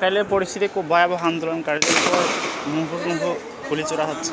কাকরাইলের পরিস্থিতি খুব ভয়াবহ আন্দোলনকারীদের মুখ মুখ গুলি চোরা হচ্ছে।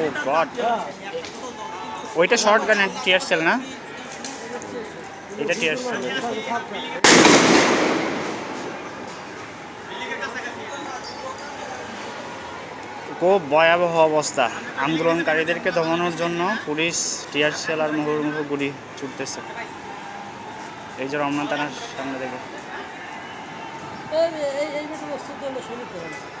ও গড ওইটা শর্ট গান টিয়ার সেল না এটা টিয়ার সেল খুব ভয়াবহ অবস্থা আন্দোলনকারীদেরকে দমানোর জন্য পুলিশ টিয়ার সেল আর মুহুর্মুহ গুলি ছুটতেছে এই যে রমনা থানার সামনে থেকে আর এই রাস্তা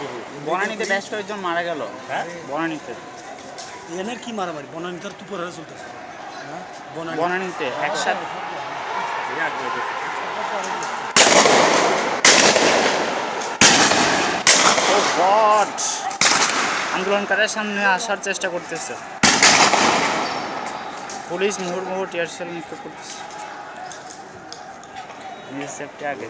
বহু বনানীতে বেশ কয়েকজন মারা গেল। হ্যাঁ? বনানীতে। এনার কি মারামারি? বনানি তার তুপর চলতেছে বনানি বনানীতে। একসাথে। গড আন্দোলনকারীর সামনে আসার চেষ্টা করতেছে। পুলিশ মুহুর্মুহু টিয়ার সেল নিক্ষেপ করতেছে। সেফটি আগে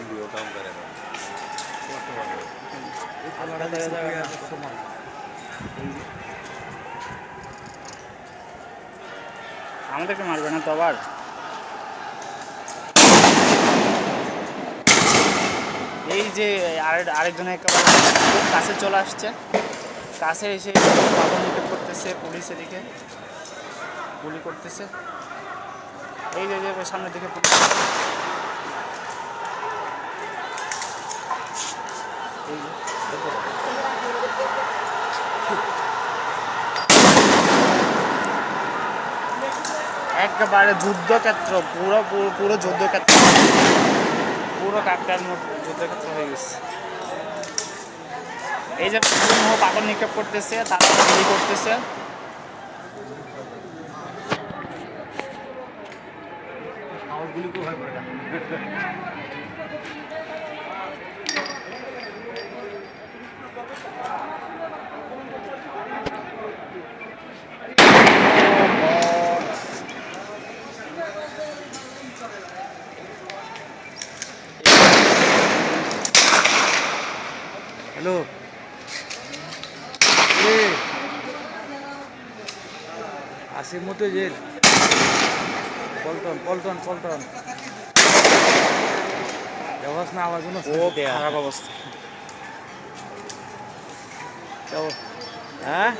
আমাদেরকে মারবে না তো আবার? এই যে আরেক, আরেকজন একেবারে কাছে চলে আসছে। কাছে এসে নিক্ষেপ করতেছে, পুলিশ এদিকে। গুলি করতেছে। এই যে সামনের দিকে এই একেবারে যুদ্ধক্ষেত্র পুরো পুরো যুদ্ধক্ষেত্র। পুরো কাকটার যুদ্ধক্ষেত্র হয়ে গেছে। এই যে পাথর নিক্ষেপ করতেছে তারা গুলি করতেছে। হ্যালো আসির মতো জেল পল্টন পল্টন পল্টন দেখাস না আমার জন্য ও খারাপ অবস্থা হ্যাঁ